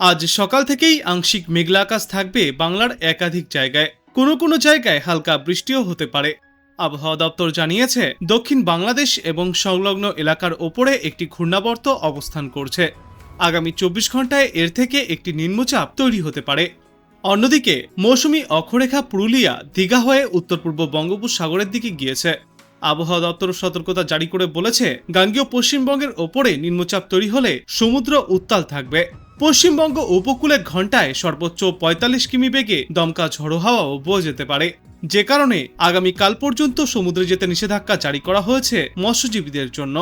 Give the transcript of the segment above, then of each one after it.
আজ সকাল থেকেই আংশিক মেঘলা আকাশ থাকবে বাংলার একাধিক জায়গায়। কোনো কোনো জায়গায় হালকা বৃষ্টিও হতে পারে। আবহাওয়া দপ্তর জানিয়েছে, দক্ষিণ বাংলাদেশ এবং সংলগ্ন এলাকার ওপরে একটি ঘূর্ণাবর্ত অবস্থান করছে। আগামী চব্বিশ ঘন্টায় এর থেকে একটি নিম্নচাপ তৈরি হতে পারে। অন্যদিকে, মৌসুমি অক্ষরেখা পুরুলিয়া দীঘা হয়ে উত্তর পূর্ব বঙ্গোপসাগরের দিকে গিয়েছে। আবহাওয়া দপ্তর সতর্কতা জারি করে বলেছে, গাঙ্গীয় পশ্চিমবঙ্গের ওপরে নিম্নচাপ তৈরি হলে সমুদ্র উত্তাল থাকবে। পশ্চিমবঙ্গ উপকূলে ঘন্টায় সর্বোচ্চ পঁয়তাল্লিশ কিমি বেগে দমকা ঝড়ো হাওয়াও বয়ে যেতে পারে। যে কারণে আগামী কাল পর্যন্ত সমুদ্রে যেতে নিষেধাজ্ঞা জারি করা হয়েছে মৎস্যজীবীদের জন্য।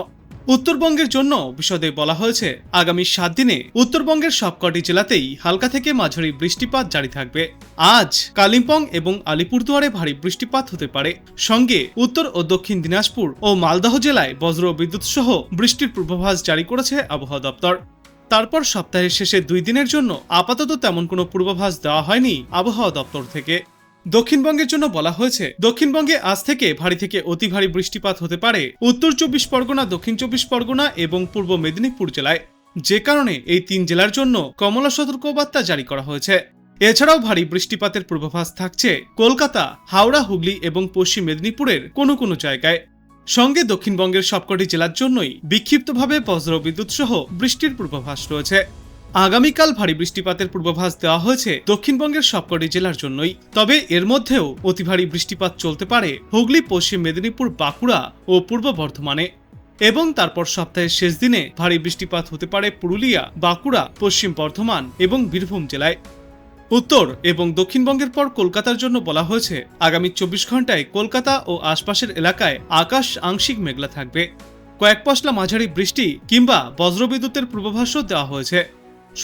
উত্তরবঙ্গের জন্য বিশদে বলা হয়েছে, আগামী সাত দিনে উত্তরবঙ্গের সবকটি জেলাতেই হালকা থেকে মাঝারি বৃষ্টিপাত জারি থাকবে। আজ কালিম্পং এবং আলিপুরদুয়ারে ভারী বৃষ্টিপাত হতে পারে। সঙ্গে উত্তর ও দক্ষিণ দিনাজপুর ও মালদহ জেলায় বজ্র বিদ্যুৎ সহ বৃষ্টির পূর্বাভাস জারি করেছে আবহাওয়া দপ্তর। তারপর সপ্তাহের শেষে দুই দিনের জন্য আপাতত তেমন কোনো পূর্বাভাস দেওয়া হয়নি আবহাওয়া দপ্তর থেকে। দক্ষিণবঙ্গের জন্য বলা হয়েছে, দক্ষিণবঙ্গে আজ থেকে ভারী থেকে অতি ভারী বৃষ্টিপাত হতে পারে। উত্তর চব্বিশ পরগনা, দক্ষিণ চব্বিশ পরগনা এবং পূর্ব মেদিনীপুর জেলায়। যে কারণে এই তিন জেলার জন্য কমলা সতর্কবার্তা জারি করা হয়েছে। এছাড়াও ভারী বৃষ্টিপাতের পূর্বাভাস থাকছে কলকাতা, হাওড়া, হুগলি এবং পশ্চিম মেদিনীপুরের কোনো কোনো জায়গায়। সঙ্গে দক্ষিণবঙ্গের সবকটি জেলার জন্যই বিক্ষিপ্তভাবে বজ্র বিদ্যুৎ সহ বৃষ্টির পূর্বাভাস রয়েছে। আগামীকাল ভারী বৃষ্টিপাতের পূর্বাভাস দেওয়া হয়েছে দক্ষিণবঙ্গের সবকটি জেলার জন্যই। তবে এর মধ্যেও অতি ভারী বৃষ্টিপাত চলতে পারে হুগলি, পশ্চিম মেদিনীপুর, বাঁকুড়া ও পূর্ব বর্ধমানে। এবং তারপর সপ্তাহের শেষ দিনে ভারী বৃষ্টিপাত হতে পারে পুরুলিয়া, বাঁকুড়া, পশ্চিম বর্ধমান এবং বীরভূম জেলায়। উত্তর এবং দক্ষিণবঙ্গের পর কলকাতার জন্য বলা হয়েছে, আগামী চব্বিশ ঘন্টায় কলকাতা ও আশপাশের এলাকায় আকাশ আংশিক মেঘলা থাকবে। কয়েক পশলা মাঝারি বৃষ্টি কিংবা বজ্রবিদ্যুতের পূর্বাভাসও দেওয়া হয়েছে।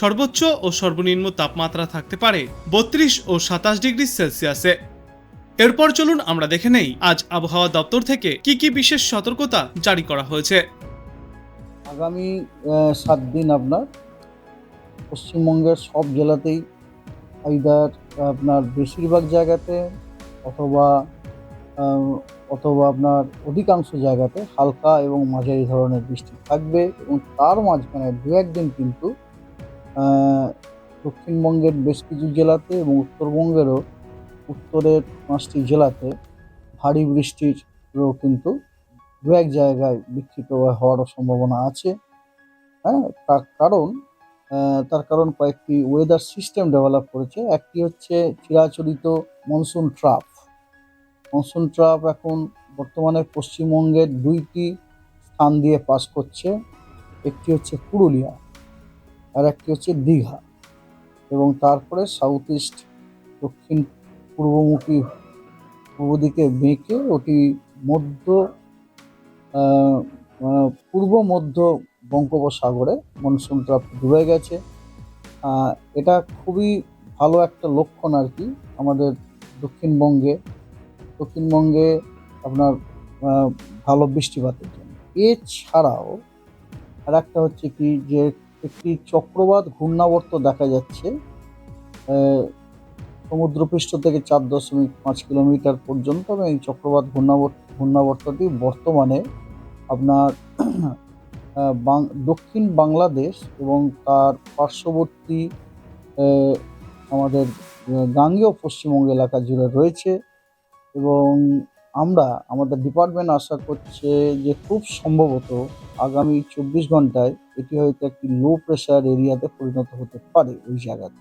সর্বোচ্চ ও সর্বনিম্ন তাপমাত্রা থাকতে পারে বত্রিশ ও সাতাশ ডিগ্রি সেলসিয়াসে। এরপর চলুন আমরা দেখে নেই, আজ আবহাওয়া দপ্তর থেকে কি কি বিশেষ সতর্কতা জারি করা হয়েছে। আগামী সাত দিন আপনার পশ্চিমবঙ্গের সব জেলাতেই আইদার আপনার বেশিরভাগ জায়গাতে অথবা অথবা আপনার অধিকাংশ জায়গাতে হালকা এবং মাঝারি ধরনের বৃষ্টি থাকবে এবং তার মাঝখানে দু একদিন কিন্তু দক্ষিণবঙ্গের বেশ কিছু জেলাতে এবং উত্তরবঙ্গেরও উত্তরের পাঁচটি জেলাতে ভারী বৃষ্টিরও কিন্তু দু এক জায়গায় বিক্ষিপ্ত হওয়ার সম্ভাবনা আছে। হ্যাঁ তার কারণ তার কারণ কয়েকটি ওয়েদার সিস্টেম ডেভেলপ করেছে। একটি হচ্ছে চিরাচরিত মনসুন ট্রাফ মনসুন ট্রাফ এখন বর্তমানে পশ্চিমবঙ্গের দুইটি স্থান দিয়ে পাস করছে। একটি হচ্ছে পুরুলিয়া আর একটি হচ্ছে দীঘা এবং তারপরে সাউথ ইস্ট দক্ষিণ, পূর্বমুখী পূর্ব দিকে বেঁকে ওটি মধ্য পূর্ব মধ্য বঙ্গোপসাগরে মনসুন ট্রাপ ডুবে গেছে। এটা খুবই ভালো একটা লক্ষণ আর কি আমাদের দক্ষিণবঙ্গে। দক্ষিণবঙ্গে আপনার ভালো বৃষ্টিপাতের জন্য। এছাড়াও আর একটা হচ্ছে কি যে একটি চক্রবাত ঘূর্ণাবর্ত দেখা যাচ্ছে সমুদ্রপৃষ্ঠ থেকে চার দশমিক পাঁচ কিলোমিটার পর্যন্ত। এবং এই চক্রবাত ঘূর্ণাবর্ত, ঘূর্ণাবর্তটি বর্তমানে আপনার দক্ষিণ বাংলাদেশ এবং তার পার্শ্ববর্তী আমাদের গাঙ্গেয় পশ্চিমবঙ্গ এলাকা জুড়ে রয়েছে এবং আমরা, আমাদের ডিপার্টমেন্ট আশা করছে যে খুব সম্ভবত আগামী চব্বিশ ঘন্টায় এটি হয়তো একটি লো প্রেশার এরিয়াতে পরিণত হতে পারে ওই জায়গাতে।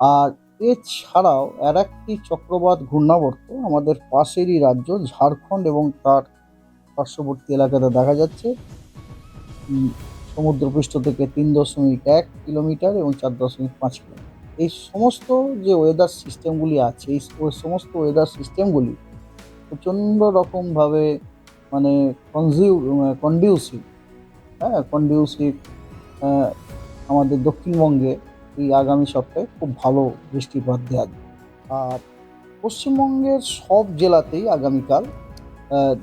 আর এছাড়াও আর একটি চক্রবাত ঘূর্ণাবর্ত আমাদের পাশেরই রাজ্য ঝাড়খণ্ড এবং তার পার্শ্ববর্তী এলাকাতে দেখা যাচ্ছে। সমুদ্রপৃষ্ঠ থেকে তিন দশমিক এক কিলোমিটার এবং চার দশমিক পাঁচ কিলোমিটার এই সমস্ত যে ওয়েদার সিস্টেমগুলি আছে, এই সমস্ত ওয়েদার সিস্টেমগুলি প্রচণ্ড রকমভাবে মানে কনজিউ কন্ডিউসিভ হ্যাঁ কন্ডিউসিভ আমাদের দক্ষিণবঙ্গে এই আগামী সপ্তাহে খুব ভালো বৃষ্টিপাত দেওয়া। আর পশ্চিমবঙ্গের সব জেলাতেই আগামীকাল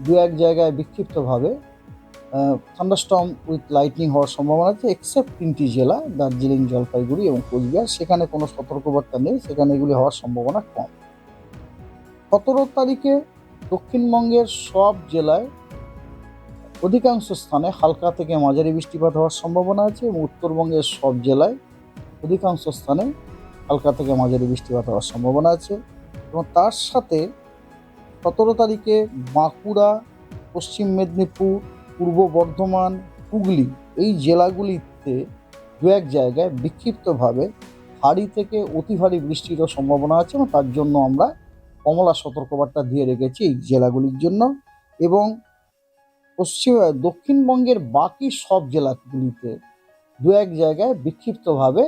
দু এক জায়গায় বিক্ষিপ্তভাবে থান্ডারস্টর্ম উইথ লাইটনিং হওয়ার সম্ভাবনা আছে এক্সেপ্ট তিনটি জেলা দার্জিলিং জলপাইগুড়ি এবং কোচবিহার। সেখানে কোনো সতর্কবার্তা নেই, সেখানে এগুলি হওয়ার সম্ভাবনা কম। সতেরো তারিখে দক্ষিণবঙ্গের সব জেলায় অধিকাংশ স্থানে হালকা থেকে মাঝারি বৃষ্টিপাত হওয়ার সম্ভাবনা আছে এবং উত্তরবঙ্গের সব জেলায় অধিকাংশ স্থানে হালকা থেকে মাঝারি বৃষ্টিপাত হওয়ার সম্ভাবনা আছে। এবং তার সাথে সতেরো তারিখে বাঁকুড়া, পশ্চিম মেদিনীপুর পূর্ব বর্ধমান, হুগলি এই জেলাগুলিতে দু এক জায়গায় বিক্ষিপ্তভাবে ভারী থেকে অতি ভারী বৃষ্টিরও সম্ভাবনা আছে এবং তার জন্য আমরা কমলা সতর্কবার্তা দিয়ে রেখেছি এই জেলাগুলির জন্য এবং পশ্চিম, দক্ষিণবঙ্গের বাকি সব জেলাগুলিতে দু এক জায়গায় বিক্ষিপ্তভাবে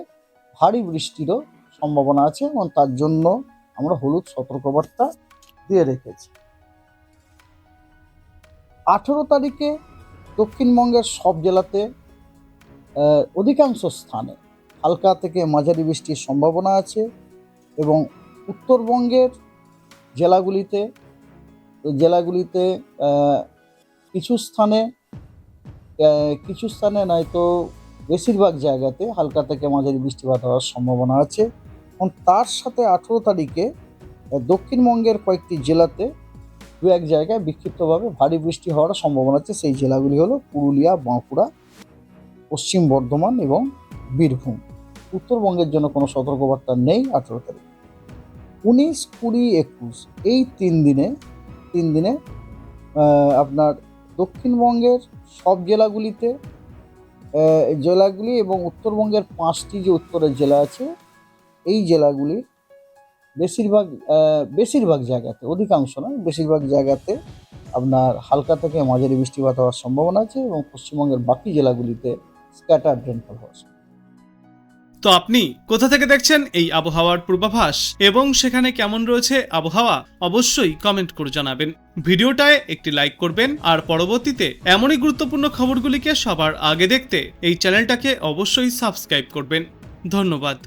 ভারী বৃষ্টিরও সম্ভাবনা আছে এবং তার জন্য আমরা হলুদ সতর্কবার্তা দিয়ে রেখেছি। আঠেরো তারিখে দক্ষিণবঙ্গের সব জেলাতে অধিকাংশ স্থানে হালকা থেকে মাঝারি বৃষ্টির সম্ভাবনা আছে এবং উত্তরবঙ্গের জেলাগুলিতে জেলাগুলিতে কিছু স্থানে কিছু স্থানে নয়তো বেশিরভাগ জায়গাতে হালকা থেকে মাঝারি বৃষ্টিপাত হওয়ার সম্ভাবনা আছে। এবং তার সাথে আঠেরো তারিখে দক্ষিণবঙ্গের কয়েকটি জেলাতে দু এক জায়গায় বিক্ষিপ্তভাবে ভারী বৃষ্টি হওয়ার সম্ভাবনা আছে। সেই জেলাগুলি হলো পুরুলিয়া, বাঁকুড়া, পশ্চিম বর্ধমান এবং বীরভূম। উত্তরবঙ্গের জন্য কোনো সতর্কবার্তা নেই আঠেরো তারিখ। উনিশ কুড়ি একুশ, এই তিন দিনে তিন দিনে আপনার দক্ষিণবঙ্গের সব জেলাগুলিতে জেলাগুলি এবং উত্তরবঙ্গের পাঁচটি যে উত্তরের জেলা আছে, এই জেলাগুলির বেশিরভাগ বেশিরভাগ জায়গাতে, অধিকাংশ নয়, বেশিরভাগ জায়গাতে আপনার হালকা থেকে মাঝারি বৃষ্টিপাত হওয়ার সম্ভাবনা আছে এবং পশ্চিমবঙ্গের বাকি জেলাগুলিতে স্ক্যাটার রেনফল হওয়ার তো আপনি কোথা থেকে দেখছেন এই আবহাওয়ার পূর্বাভাস এবং সেখানে কেমন রয়েছে আবহাওয়া, অবশ্যই কমেন্ট করে জানাবেন। ভিডিওটায় একটি লাইক করবেন, আর পরবর্তীতে এমনই গুরুত্বপূর্ণ খবরগুলিকে সবার আগে দেখতে এই চ্যানেলটাকে অবশ্যই সাবস্ক্রাইব করবেন। ধন্যবাদ।